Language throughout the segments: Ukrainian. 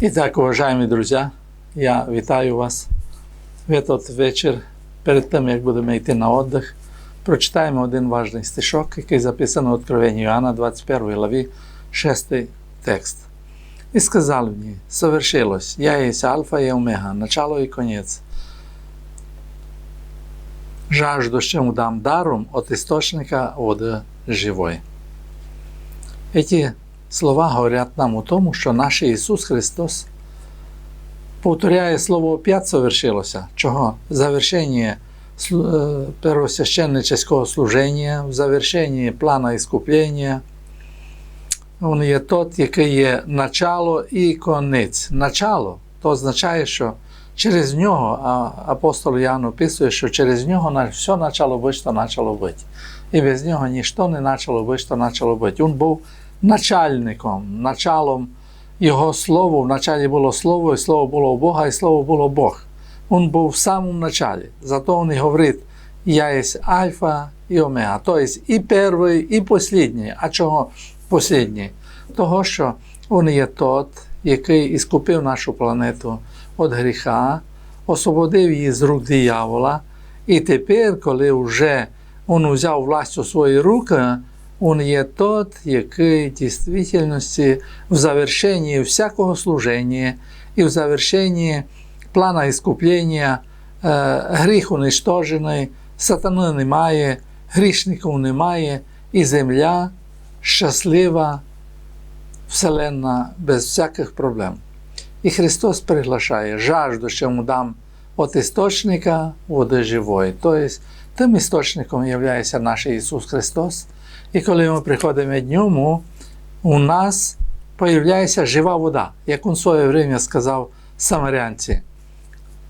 Итак, уважаемі друзі, я вітаю вас в этот вечір. Перед тим, як будемо йти на отдих, прочитаємо один важний стишок, який записано в Откровенні Іоанна, 21 главі, 6 текст. І сказав мені, совершилось, я є Альфа і Омега, начало і конець. Жаждущему дам даром от источника води живої. Эти слова говорять нам у тому, що наш Ісус Христос повторяє слово опять совершилося, чого завершення е, первосвященнического служення, в завершенні плана іскуплення. Він є тот, який є начало і конець. Начало то означає, що через нього, а апостол Ян описує, що через нього все почало бути, що почало бути. І без нього ніщо не почало бути, що почало бути. Він був начальником, началом його слово. В началі було слово, і слово було у Бога, і слово було Бог. Він був в самому началі. Зато він і говорить, я є Альфа і Омега. Тобто і перший, і послідній. А чого послідній? Того, що він є тот, який іскупив нашу планету від гріха, освободив її з рук диявола. І тепер, коли вже він взяв власть у свої руки, він є тот, який в дійсності в завершенні всякого служення і в завершенні плана іскуплення е, гріх уничтожений, сатани немає, грішників немає, і земля щаслива, вселенна без всяких проблем. І Христос приглашає жажду, що йому дам от істочника води живої. Тобто тим істочником є наш Ісус Христос. І коли ми приходимо до ньому, у нас появляється жива вода, як він своє время сказав самарянці.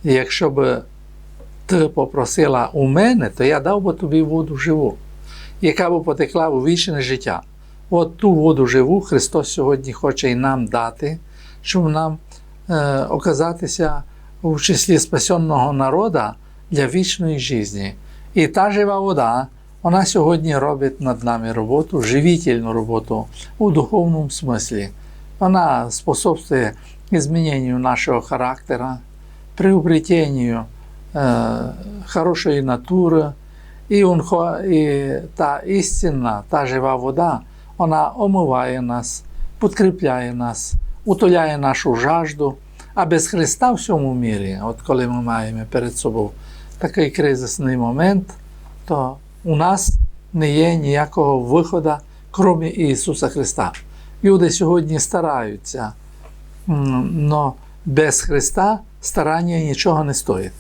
Якщо б ти попросила у мене, то я дав би тобі воду живу, яка б потекла у вічне життя. От ту воду живу Христос сьогодні хоче і нам дати, щоб нам е, оказатися у числі спасенного народу для вічної житті. І та жива вода, вона сьогодні робить над нами роботу, живительну роботу у духовному смислі. Вона способствує зміненню нашого характера, приобретенню е, хорошої натури, і, он, і та істинна, та жива вода, вона омиває нас, підкріпляє нас, утоляє нашу жажду. А без Христа в цьому мірі, от коли ми маємо перед собою такий кризисний момент, то у нас не є ніякого виходу, крім Ісуса Христа. Люди сьогодні стараються, але без Христа старання нічого не стоїть.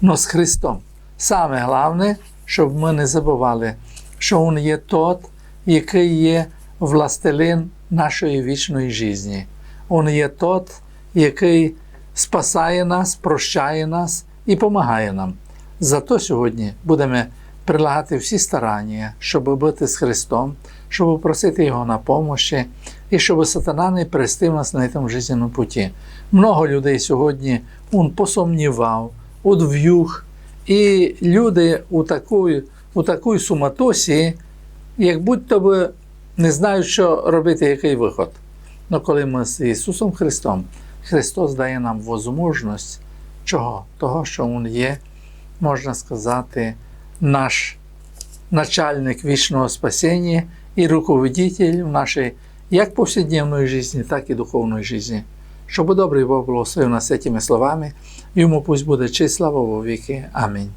Но з Христом. Саме головне, щоб ми не забували, що Він є тот, який є властелин нашої вічної житті. Він є тот, який спасає нас, прощає нас і допомагає нам. Зато сьогодні будемо прилагати всі старання, щоб бути з Христом, щоб просити Його на помощі, і щоб сатана не перестив нас на цьому життєвому путі. Много людей сьогодні он посумнівав, одв'юг, і люди у такій, у такій суматосі, як будь-то би не знають, що робити, який виход. Но коли ми з Ісусом Христом, Христос дає нам можливість чого? Того, що Він є, можна сказати, наш начальник вічного спасіння і руководитель в нашій як повсякденної житті, так і духовної житті. Щоб добрий Бог благословив нас цими словами, йому пусть буде честь слава во віки. Амінь.